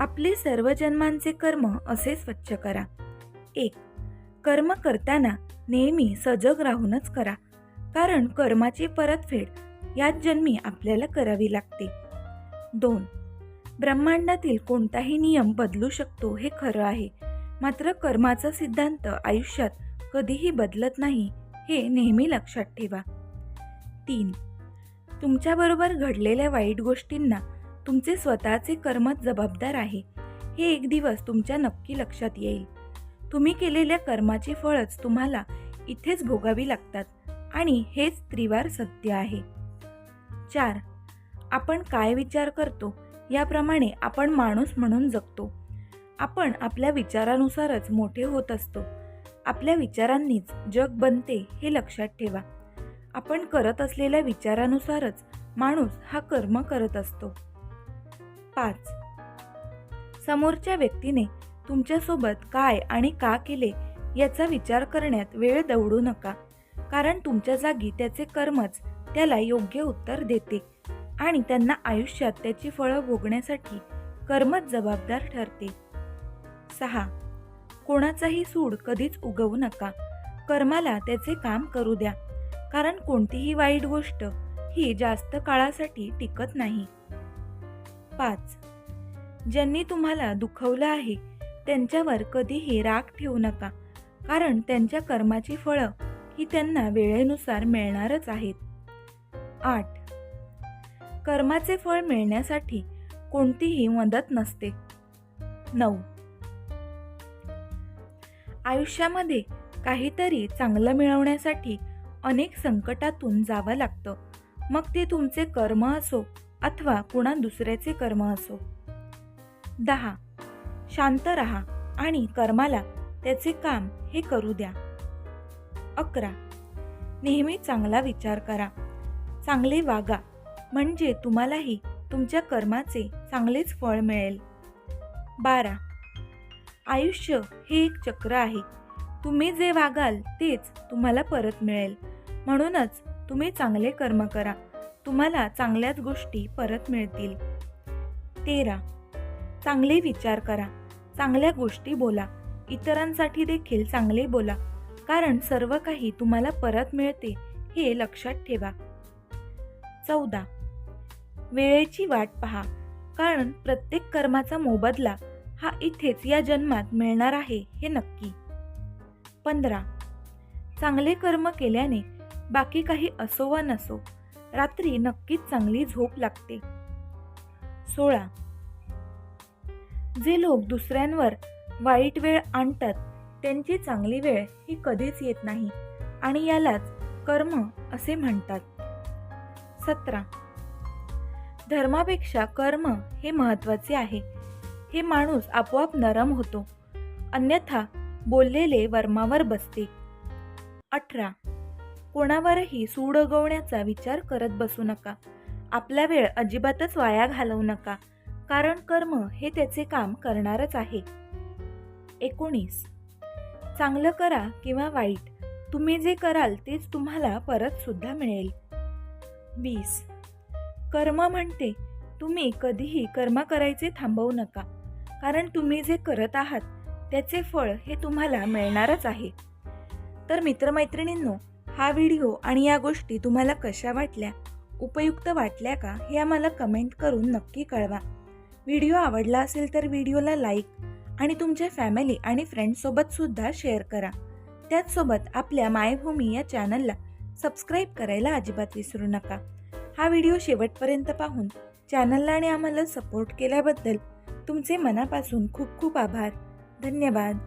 आपले सर्व जन्मांचे कर्म असे स्वच्छ करा. एक कर्म करताना नेहमी सजग राहूनच करा. कारण कर्माची परतफेड याच जन्मी आपल्याला करावी लागते. दोन ब्रह्मांडातील कोणताही नियम बदलू शकतो हे खरं आहे. मात्र कर्माचा सिद्धांत आयुष्यात कधीही बदलत नाही हे नेहमी लक्षात ठेवा. तीन तुमच्याबरोबर घडलेल्या वाईट गोष्टींना तुमचे स्वतःचे कर्मच जबाबदार आहे. हे एक दिवस तुमच्या नक्की लक्षात येईल. तुम्ही केलेल्या कर्माची फळच तुम्हाला इथेच भोगावी लागतात आणि हेच त्रिवार सत्य आहे. चार. आपण काय विचार करतो? याप्रमाणे आपण माणूस म्हणून जगतो. आपण आपल्या विचारानुसारच मोठे होत असतो. आपल्या विचारांनीच जग बनते हे लक्षात ठेवा. आपण करत असलेल्या विचारानुसारच माणूस हा कर्म करत असतो. पाच. समोरच्या व्यक्तीने तुमच्यासोबत काय आणि का केले याचा विचार करण्यात वेळ दवडू नका. कारण तुमच्या जागी त्याचे कर्मच त्याला योग्य उत्तर देते आणि त्यांना आयुष्यात त्याची फळं भोगण्यासाठी कर्मच जबाबदार ठरते. सहा. कोणाचाही सूड कधीच उगवू नका. कर्माला त्याचे काम करू द्या. कारण कोणतीही वाईट गोष्ट ही जास्त काळासाठी टिकत नाही. पाच. ज्यांनी तुम्हाला दुखवलं आहे त्यांच्यावर कधीही राग ठेवू नका कारण त्यांच्या कर्माची फळं ही त्यांना वेळेनुसार मिळणारच आहेत. आठ. कर्माचे फळ मिळण्यासाठी कोणतीही मदत नसते. नऊ. आयुष्यामध्ये काहीतरी चांगलं मिळवण्यासाठी अनेक संकटातून जावं लागतं. मग ते तुमचे कर्म असो अथवा कुणा दुसऱ्याचे कर्म असो. दहा. शांत रहा आणि कर्माला त्याचे काम हे करू द्या. अकरा. नेहमी चांगला विचार करा. चांगले वागा म्हणजे तुम्हालाही तुमच्या कर्माचे चांगलेच फळ मिळेल. बारा. आयुष्य हे एक चक्र आहे. तुम्ही जे वागाल तेच तुम्हाला परत मिळेल. म्हणूनच तुम्ही चांगले कर्म करा. तुम्हाला चांगल्याच गोष्टी परत मिळतील. तेरा. चांगले विचार करा. चांगल्या गोष्टी बोला. इतरांसाठी देखील चांगले बोला. कारण सर्व काही तुम्हाला परत मिळते हे लक्षात ठेवा. चौदा. वेळेची वाट पहा. कारण प्रत्येक कर्माचा मोबदला हा इथेच या जन्मात मिळणार आहे हे नक्की. पंधरा. चांगले कर्म केल्याने बाकी काही असो वा नसो रात्री नक्कीच चांगली झोप लागते. सोळा. जे लोक दुसऱ्यांवर वाईट वेळ आणतात त्यांची चांगली वेळ ही कधीच येत नाही आणि यालाच कर्म असे म्हणतात. सतरा. धर्मापेक्षा कर्म हे महत्त्वाचे आहे. हे माणूस आपोआप नरम होतो. अन्यथा बोललेले वर्मावर बसते. अठरा. कोणावरही सूड उगवण्याचा विचार करत बसू नका. आपला वेळ अजिबातच वाया घालवू नका. कारण कर्म हे त्याचे काम करणारच आहे. एकोणीस. चांगलं करा किंवा वाईट. तुम्ही जे कराल तेच तुम्हाला परत सुद्धा मिळेल. वीस. कर्म म्हणते तुम्ही कधीही कर्म करायचे थांबवू नका. कारण तुम्ही जे करत आहात त्याचे फळ हे तुम्हाला मिळणारच आहे. तर मित्रमैत्रिणींनो हा व्हिडिओ आणि या गोष्टी तुम्हाला कशा वाटल्या उपयुक्त वाटल्या का हे आम्हाला कमेंट करून नक्की कळवा. व्हिडिओ आवडला असेल तर व्हिडिओला लाईक आणि तुमच्या फॅमिली आणि फ्रेंडसोबतसुद्धा शेअर करा. त्याचसोबत आपल्या मायभूमी या चॅनलला सबस्क्राईब करायला अजिबात विसरू नका. हा व्हिडिओ शेवटपर्यंत पाहून चॅनलला आणि आम्हाला सपोर्ट केल्याबद्दल तुमचे मनापासून खूप खूप आभार. धन्यवाद.